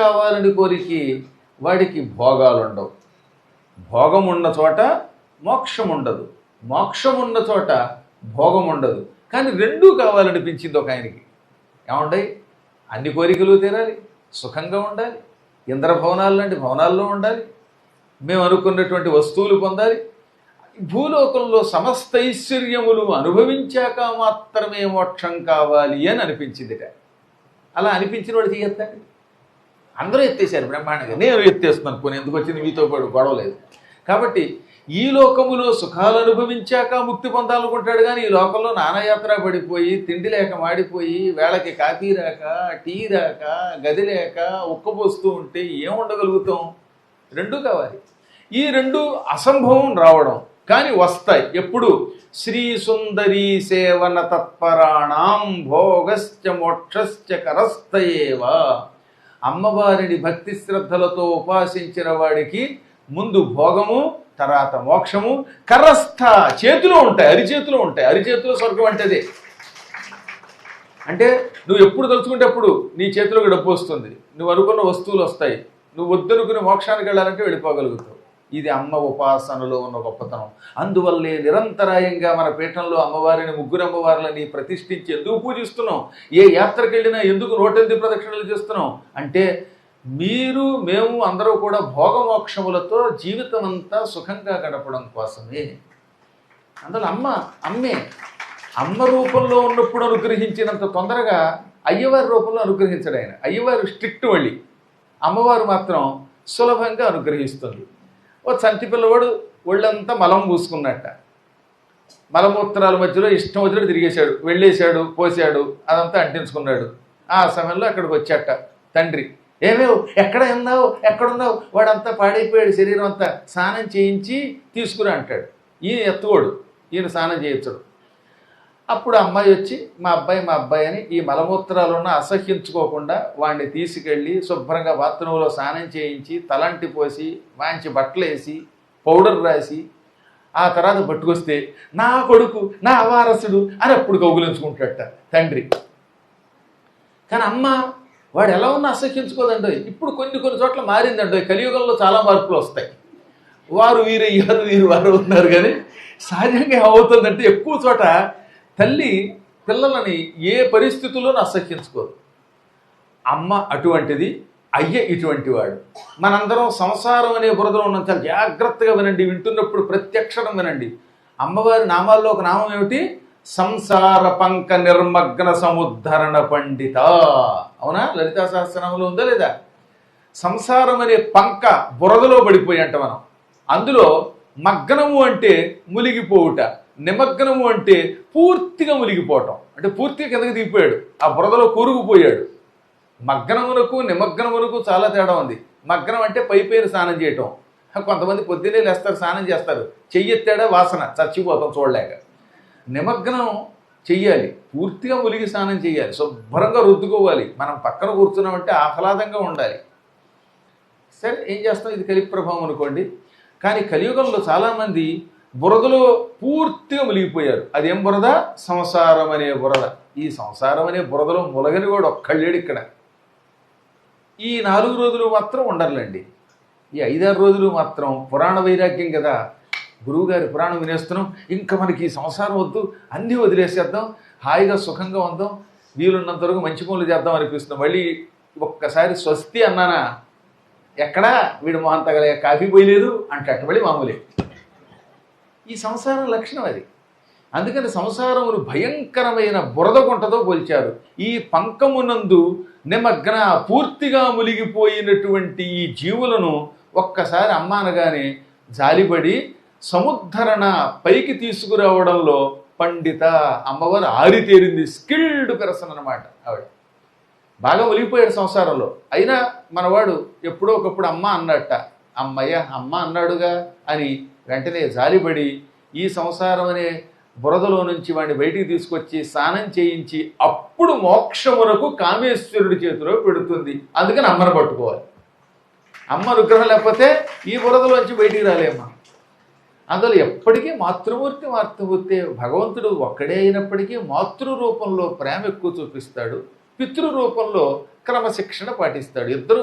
కావాలని కోరికి వాడికి భోగాలు ఉండవు భోగం ఉన్న చోట మోక్షం ఉండదు మోక్షం ఉన్న చోట భోగం ఉండదు కానీ రెండూ కావాలనిపించింది ఒక ఆయనకి. ఏమండయి అన్ని కోరికలు తీరాలి. సుఖంగా ఉండాలి. ఇంద్రభవనాలు లాంటి భవనాల్లో ఉండాలి. మేము అనుకున్నటువంటి వస్తువులు పొందాలి. భూలోకంలో సమస్త ఐశ్వర్యములు అనుభవించాక మాత్రమే మోక్షం కావాలి అని అనిపించిందిట. అలా అనిపించిన వాడు చేయొద్దండి అందరూ ఎత్తేసారు బ్రహ్మాండంగా. నేను ఎత్తేస్తున్నాను పోనీ ఎందుకు వచ్చింది మీతో పాటు గొడవ లేదు. కాబట్టి ఈ లోకములో సుఖాలు అనుభవించాక ముక్తి పొందాలనుకుంటాడు కానీ ఈ లోకంలో నానాయాత్ర పడిపోయి తిండి లేక మాడిపోయి వేళకి కాఫీ రాక టీ రాక గది లేక ఉక్కపోస్తూ ఉంటే ఏముండగలుగుతాం రెండూ కావాలి. ఈ రెండు అసంభవం రావడం కానీ వస్తాయి. ఎప్పుడు? శ్రీ సుందరీ సేవన తత్పరాణం భోగశ్చ మోక్షశ్చ కరస్తయేవా అమ్మవారిని భక్తి శ్రద్ధలతో ఉపాసించిన వాడికి ముందు భోగము తర్వాత మోక్షము. కరస్థ చేతిలో ఉంటాయి అరిచేతిలో ఉంటాయి. అరిచేతిలో స్వర్గం అంటే అదే అంటే నువ్వు ఎప్పుడు తలుచుకుంటే అప్పుడు నీ చేతిలోకి డబ్బు వస్తుంది. నువ్వు అనుకున్న వస్తువులు వస్తాయి. నువ్వు వద్దనుకుని మోక్షానికి వెళ్ళాలంటే వెళ్ళిపోగలుగుతావు. ఇది అమ్మ ఉపాసనలో ఉన్న గొప్పతనం. అందువల్లే నిరంతరాయంగా మన పీఠంలో అమ్మవారిని ముగ్గురు అమ్మవార్లని ప్రతిష్ఠించి ఎందుకు పూజిస్తున్నాం. ఏ యాత్రకు వెళ్ళినా ఎందుకు నోటెంది ప్రదక్షిణలు చేస్తున్నాం? అంటే మీరు మేము అందరూ కూడా భోగమోక్షములతో జీవితం అంతా సుఖంగా గడపడం కోసమే. అందులో అమ్మ అమ్మే అమ్మ రూపంలో ఉన్నప్పుడు అనుగ్రహించినంత తొందరగా అయ్యవారి రూపంలో అనుగ్రహించడు ఆయన. అయ్యవారు స్ట్రిక్ట్ వళ్ళి అమ్మవారు మాత్రం సులభంగా అనుగ్రహిస్తుంది. ఓ చంటి పిల్లవాడు ఒళ్ళంతా మలం పూసుకున్నట్ట. మలమూత్రాల మధ్యలో ఇష్టం వదిలి తిరిగేశాడు. వెళ్ళేశాడు పోసాడు అదంతా అంటించుకున్నాడు. ఆ సమయంలో అక్కడికి వచ్చాట తండ్రి. ఏమేవు ఎక్కడ ఉన్నావు? ఎక్కడున్నావు? వాడంతా పాడైపోయాడు శరీరం అంతా. స్నానం చేయించి తీసుకురా అంటాడు. ఈయన ఎత్తుకోడు. ఈయన స్నానం చేయించడు. అప్పుడు అమ్మాయి వచ్చి మా అబ్బాయి మా అబ్బాయి అని ఈ మలమూత్రాలున్న అసహ్యించుకోకుండా వాడిని తీసుకెళ్ళి శుభ్రంగా బాత్రూంలో స్నానం చేయించి తలంటి పోసి మంచి బట్టలు వేసి పౌడర్ రాసి ఆ తర్వాత పట్టుకొస్తే నా కొడుకు నా వారసుడు అని అప్పుడు కౌగులించుకుంటాడట తండ్రి. కానీ అమ్మ వాడు ఎలా ఉన్నా అసహ్యించుకోదండో ఇప్పుడు కొన్ని కొన్ని చోట్ల మారిందండో కలియుగంలో చాలా మార్పులు వస్తాయి. వారు వీరయ్యారు వీరు వారు ఉన్నారు కానీ సహజంగా ఏమవుతుందంటే ఎక్కువ చోట తల్లి పిల్లలని ఏ పరిస్థితుల్లోనూ అసహ్యించుకోదు. అమ్మ అటువంటిది అయ్య ఇటువంటి వాడు. మనందరం సంసారం అనే బురదలో ఉన్నాం. చాలా జాగ్రత్తగా వినండి వింటున్నప్పుడు ప్రత్యక్షరం వినండి. అమ్మవారి నామాల్లో ఒక నామం ఏమిటి? సంసార పంక నిర్మగ్న సముద్ధరణ పండిత. అవునా? లలితా సహస్రనామంలో ఉందా లేదా? సంసారం అనే పంక బురదలో పడిపోయి అంట మనం. అందులో మగ్నము అంటే మునిగిపోవుట నిమగ్నము అంటే పూర్తిగా మునిగిపోవటం. అంటే పూర్తిగా కిందకి దిగిపోయాడు. ఆ బురదలో కూరుకుపోయాడు. మగ్నమునకు నిమగ్నమునకు చాలా తేడా ఉంది. మగ్నం అంటే పై పేరు స్నానం చేయటం. కొంతమంది పొద్దున్నే లేస్తారు స్నానం చేస్తారు. చెయ్యెత్తాడా వాసన. చచ్చిపోతాం చూడలేక. నిమగ్నం చెయ్యాలి. పూర్తిగా ములిగి స్నానం చేయాలి శుభ్రంగా రుద్దుకోవాలి. మనం పక్కన కూర్చున్నామంటే ఆహ్లాదంగా ఉండాలి. సరే ఏం చేస్తాం? ఇది కలిప్రభావం అనుకోండి. కానీ కలియుగంలో చాలామంది బురదలో పూర్తిగా మునిగిపోయారు. అదేం బురద? సంసారం అనే బురద. ఈ సంసారం అనే బురదలో ములగని వాడు ఒక్కళ్ళేడు ఇక్కడ. ఈ నాలుగు రోజులు మాత్రం ఉండర్లండి. ఈ ఐదారు రోజులు మాత్రం పురాణ వైరాగ్యం కదా. గురువుగారి పురాణం వినేస్తున్నాం. ఇంకా మనకి ఈ సంసారం వద్దు. అన్నీ వదిలేసేద్దాం. హాయిగా సుఖంగా ఉందాం. వీలున్నంత వరకు మంచి పనులు చేద్దాం అనిపిస్తుంది. మళ్ళీ ఒక్కసారి స్వస్తి అన్నానా? ఎక్కడా? వీడు మొహం తగలే కాఫీ పోయలేదు అంటాడు. మళ్ళీ మామూలే. ఈ సంసారం లక్షణం అది. అందుకని సంసారమును భయంకరమైన బురదకుంటతో పోల్చారు. ఈ పంకమునందు నిమగ్న పూర్తిగా మునిగిపోయినటువంటి ఈ జీవులను ఒక్కసారి అమ్మానగానే జాలిపడి సముద్ధరణ పైకి తీసుకురావడంలో పండిత అమ్మవారు ఆరితేరింది స్కిల్డ్ పెర్సన్ అనమాట ఆవిడ. బాగా ఒలిగిపోయాడు సంసారంలో. అయినా మనవాడు ఎప్పుడో ఒకప్పుడు అమ్మ అన్నట్ట అమ్మయ్య అమ్మ అన్నాడుగా అని వెంటనే జాలిపడి ఈ సంసారం అనే బురదలో నుంచి వాడిని బయటికి తీసుకొచ్చి స్నానం చేయించి అప్పుడు మోక్షమునకు కామేశ్వరుడి చేతిలో పెడుతుంది. అందుకని అమ్మను పట్టుకోవాలి. అమ్మ అనుగ్రహం లేకపోతే ఈ బురదలోంచి బయటికి రాలేమ్మా. అందులో ఎప్పటికీ మాతృమూర్తి మాతృమూర్తి భగవంతుడు ఒక్కడే అయినప్పటికీ మాతృ రూపంలో ప్రేమ ఎక్కువ చూపిస్తాడు. పితృ రూపంలో క్రమశిక్షణ పాటిస్తాడు. ఇద్దరు